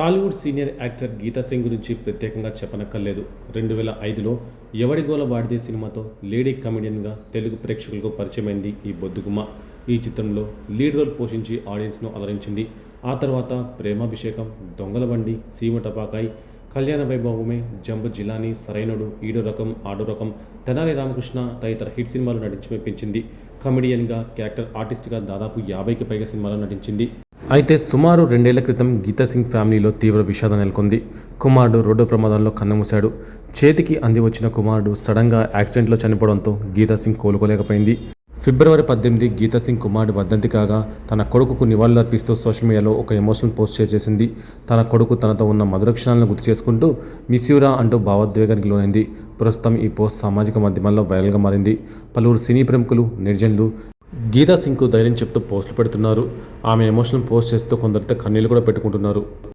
Tollywood senior actor Geeta Singh గురించి ప్రత్యేకంగా చెప్పనక్కర్లేదు. రెండు వేల ఐదులో ఎవడి గోల వాడిదే సినిమాతో లేడీ కమెడియన్గా తెలుగు ప్రేక్షకులకు పరిచయమైంది ఈ బొద్దుగుమ్మ. ఈ చిత్రంలో లీడ్ రోల్ పోషించి ఆడియన్స్ను అలరించింది. ఆ తర్వాత ప్రేమాభిషేకం దొంగల బండి సీమ టపాకాయ్ కళ్యాణ వైభవమే జంబు జిలానీ సరైనడు ఈడో రకం ఆడో రకం తెనాలి రామకృష్ణ తదితర హిట్ సినిమాలు నటించి మెప్పించింది. కమెడియన్గా క్యారెక్టర్ ఆర్టిస్ట్గా దాదాపు యాభైకి పైగా సినిమాలు నటించింది. అయితే సుమారు రెండేళ్ళ క్రితం గీతా సింగ్ ఫ్యామిలీలో తీవ్ర విషాదం నెలకొంది. కుమారుడు రోడ్డు ప్రమాదంలో కన్నుమూశాడు చేతికి అంది వచ్చిన కుమారుడు సడన్గా యాక్సిడెంట్లో చనిపోవడంతో గీతా సింగ్ కోలుకోలేకపోయింది. ఫిబ్రవరి పద్దెనిమిది గీతా సింగ్ కుమారుడు వర్ధంతి కాగా తన కొడుకుకు నివాళులర్పిస్తూ సోషల్ మీడియాలో ఒక ఎమోషనల్ పోస్ట్ షేర్ చేసింది. తన కొడుకు తనతో ఉన్న మధుర క్షణాలను గుర్తు చేసుకుంటూ మిస్యూరా అంటూ భావోద్వేగానికి లోనైంది. ప్రస్తుతం ఈ పోస్ట్ సామాజిక మాధ్యమాల్లో వైరల్గా మారింది. పలువురు సినీ ప్రముఖులు నిర్జనులు గీతా సింగ్కు ధైర్యం చెప్తూ పోస్టులు పెడుతున్నారు. ఆమె ఎమోషనల్ పోస్ట్ చేస్తూ కొందరితో కన్నీళ్ళు కూడా పెట్టుకుంటున్నారు.